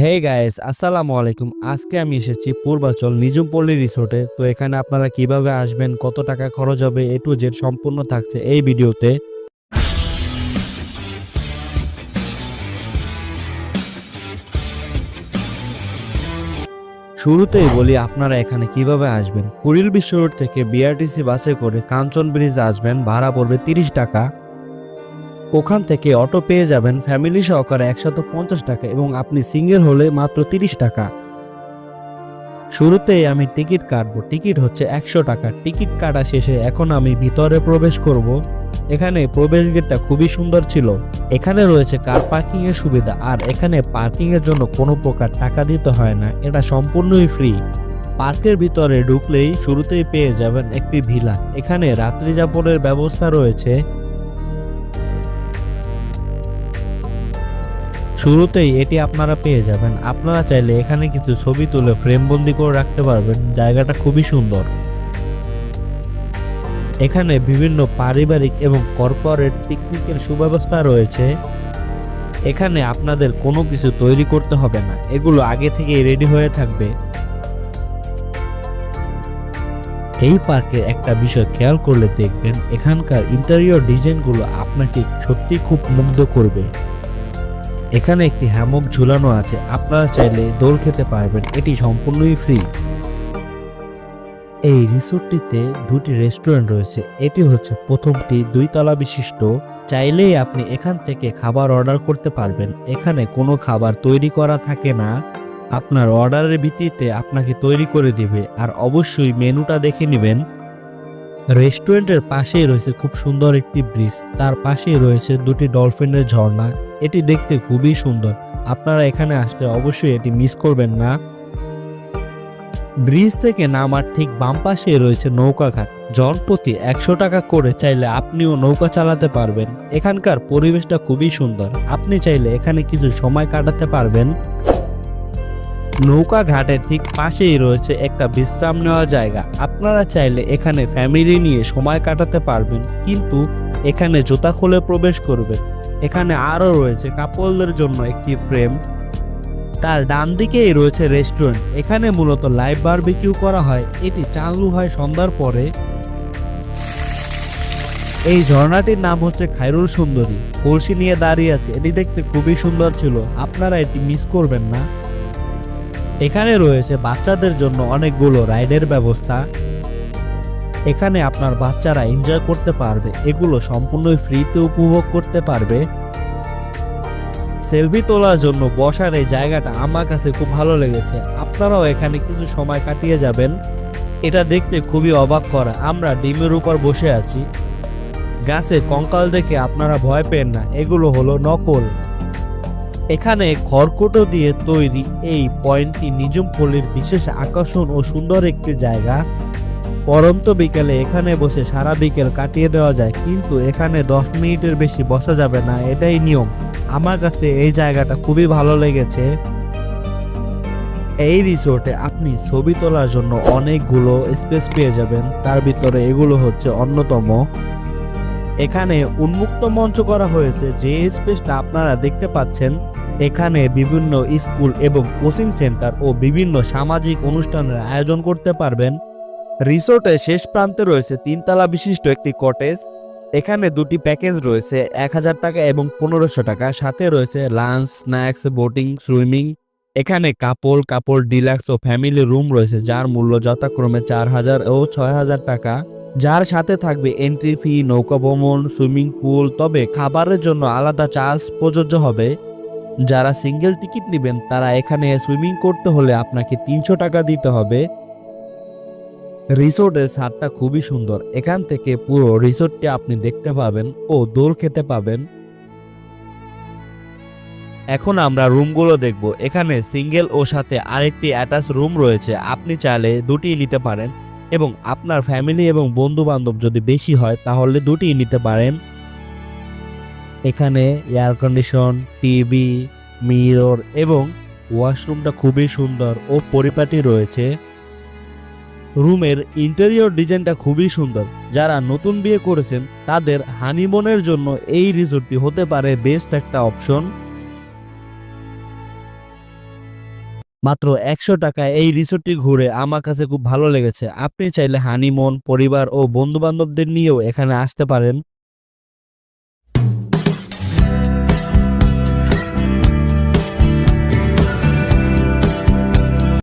Hey guys আসসালামু আলাইকুম। আজকে আমি এসেছি পূর্বাচল নিজুমপল্লী রিসোর্টে। তো এখানে আপনারা কীভাবে আসবেন, কত টাকা খরচ হবে, এ টু জেড সম্পূর্ণ থাকছে এই ভিডিওতে। শুরুতেই বলি আপনারা এখানে কীভাবে আসবেন। কুড়িল বিশ্ব রোড থেকে বিআরটিসি বাসে করে কাঞ্চন ব্রিজ আসবেন, ভাড়া পড়বে তিরিশ টাকা। ওখান থেকে অটো পেয়ে যাবেন ফ্যামিলি সহকারে একশত পঞ্চাশ টাকা এবং আপনি সিঙ্গেল হলে মাত্র তিরিশ টাকা। শুরুতেই আমি টিকিট কাটবো। টিকিট হচ্ছে একশো টাকা। টিকিট কাটা শেষে এখন আমি ভিতরে প্রবেশ করব। এখানে প্রবেশ গেটটা খুবই সুন্দর ছিল। এখানে রয়েছে কার পার্কিং এর সুবিধা। আর এখানে পার্কিং এর জন্য কোনো প্রকার টাকা দিতে হয় না। এটা সম্পূর্ণই ফ্রি। পার্কের ভিতরে ঢুকলেই শুরুতেই পেয়ে যাবেন একটি ভিলা। এখানে রাত্রি যাপনের ব্যবস্থা রয়েছে। শুরুতেই এটি আপনারা পেয়ে যাবেন। আপনারা চাইলে এখানে কিছু ছবি তুলে ফ্রেমবন্দি করে রাখতে পারবেন। জায়গাটা খুবই সুন্দর। এখানে বিভিন্ন পারিবারিক এবং কর্পোরেট পিকনিকের সুব্যবস্থা রয়েছে। এখানে আপনাদের কোনো কিছু তৈরি করতে হবে না। এগুলো আগে থেকেই রেডি হয়ে থাকবে। এই পার্কে একটা বিষয় খেয়াল করলে দেখবেন, এখানকার ইন্টেরিয়র ডিজাইনগুলো আপনাকে সত্যি খুব মুগ্ধ করবে। এখানে একটি হ্যামক ঝুলানো আছে, আপনারা চাইলে দোল খেতে পারবেন, এটি সম্পূর্ণই ফ্রি এই রিসোর্টটিতে দুটি রেস্টুরেন্ট রয়েছে, এটি হচ্ছে প্রথমটি দুই তলা বিশিষ্ট। চাইলেই আপনি এখান থেকে খাবার অর্ডার করতে পারবেন, এখানে কোনো খাবার তৈরি করা থাকে না। আপনার অর্ডারের ভিত্তিতে আপনাকে তৈরি করে দিবে, আর অবশ্যই মেনুটা দেখে নেবেন। রেস্টুরেন্টের পাশেই রয়েছে খুব সুন্দর একটি ব্রিজ। তার পাশেই রয়েছে দুটি ডলফিনের ঝর্ণা। এটি দেখতে খুবই সুন্দর। আপনারা এখানে আসলে অবশ্যই এটি মিস করবেন না। ব্রিজ থেকে নামার ঠিক বাম পাশে রয়েছে নৌকাঘাট জনপ্রতি একশো টাকা করে চাইলে আপনিও নৌকা চালাতে পারবেন। এখানকার পরিবেশটা খুবই সুন্দর। আপনি চাইলে এখানে কিছু সময় কাটাতে পারবেন। নৌকা ঘাটের ঠিক পাশেই রয়েছে একটা বিশ্রাম নেওয়ার জায়গা। আপনারা চাইলে এখানে ফ্যামিলি নিয়ে সময় কাটাতে পারবেন, কিন্তু এখানে জুতা খুলে প্রবেশ করবেন এখানে আরও রয়েছে কাপলদের জন্য একটি ফ্রেম। তার ডান দিকেই রয়েছে রেস্টুরেন্ট। এখানে মূলত লাইভ বারবিকিউ করা হয়। এটি চালু হয় সন্ধ্যার পরে। এই ঝর্ণাটির নাম হচ্ছে খাইরুল সুন্দরী। কলসি নিয়ে দাঁড়িয়ে আছে। এটি দেখতে খুবই সুন্দর ছিল। আপনারা এটি মিস করবেন না। এখানে রয়েছে বাচ্চাদের জন্য অনেকগুলো রাইডের ব্যবস্থা। এখানে আপনার বাচ্চারা এনজয় করতে পারবে, এগুলো সম্পূর্ণই ফ্রিতে উপভোগ করতে পারবে। সেলফি তোলার জন্য বসার এই জায়গাটা আমার কাছে খুব ভালো লেগেছে। আপনারাও এখানে কিছু সময় কাটিয়ে যাবেন। এটা দেখতে খুবই অবাক করা, আমরা ডিমের উপর বসে আছি। গাছে কঙ্কাল দেখে আপনারা ভয় পেন না, এগুলো হলো নকল। এখানে খড়কুটো দিয়ে তৈরি এই পয়েন্টটি নিজুম পল্লীর বিশেষ আকর্ষণ ও সুন্দর একটি জায়গা। পরন্ত বিকেলে এখানে বসে সারা বিকেল কাটিয়ে দেওয়া যায়, কিন্তু এখানে দশ মিনিটের বেশি বসা যাবে না, এটাই নিয়ম। আমার কাছে এই জায়গাটা খুবই ভালো লেগেছে। এই রিসোর্টে আপনি ছবি তোলার জন্য অনেকগুলো স্পেস পেয়ে যাবেন, তার ভিতরে এগুলো হচ্ছে অন্যতম। এখানে উন্মুক্ত মঞ্চ করা হয়েছে, যে স্পেসটা আপনারা দেখতে পাচ্ছেন এখানে বিভিন্ন স্কুল এবং কোচিং সেন্টার ও বিভিন্ন সামাজিক অনুষ্ঠানের আয়োজন করতে পারবেন। রিসোর্টের শেষ প্রান্তে রয়েছে তিনতলা বিশিষ্ট একটি কটেজ। এখানে দুটি প্যাকেজ রয়েছে, এক হাজার টাকা এবং পনেরোশো টাকা। সাথে রয়েছে লাঞ্চ, স্ন্যাক্স, বোটিং, সুইমিং। এখানে কাপড় কাপড় ডিলাক্স ও ফ্যামিলি রুম রয়েছে, যার মূল্য যথাক্রমে চার হাজার ও ছয় হাজার টাকা। যার সাথে থাকবে এন্ট্রি ফি, নৌকা ভ্রমণ, সুইমিং পুল, তবে খাবারের জন্য আলাদা চার্জ প্রযোজ্য হবে। যারা সিঙ্গেল টিকিট নেবেন, তারা এখানে সুইমিং করতে হলে আপনাকে তিনশো টাকা দিতে হবে। রিসোর্টের ছাদটা খুবই সুন্দর। এখান থেকে পুরো রিসোর্টটি আপনি দেখতে পাবেন ও দোল খেতে পাবেন। এখন আমরা রুমগুলো দেখব। এখানে সিঙ্গেল ও সাথে আরেকটি অ্যাটাচ রুম রয়েছে। আপনি চাইলে দুটি নিতে পারেন এবং আপনার ফ্যামিলি এবং বন্ধু বান্ধব যদি বেশি হয়, তাহলে দুটি নিতে পারেন। এখানে এয়ার কন্ডিশন টিভি মিরর এবং ওয়াশরুমটা খুবই সুন্দর ও পরিপাটি রয়েছে। রুমের ইন্টেরিয়র ডিজাইনটা খুবই সুন্দর। যারা নতুন বিয়ে করেছেন, তাদের হানিমুনের জন্য এই রিসোর্টটি হতে পারে বেস্ট একটা অপশন মাত্র একশো টাকায় এই রিসোর্টটি ঘুরে আমার কাছে খুব ভালো লেগেছে। আপনি চাইলে হানিমুন পরিবার ও বন্ধু বান্ধবদের নিয়েও এখানে আসতে পারেন।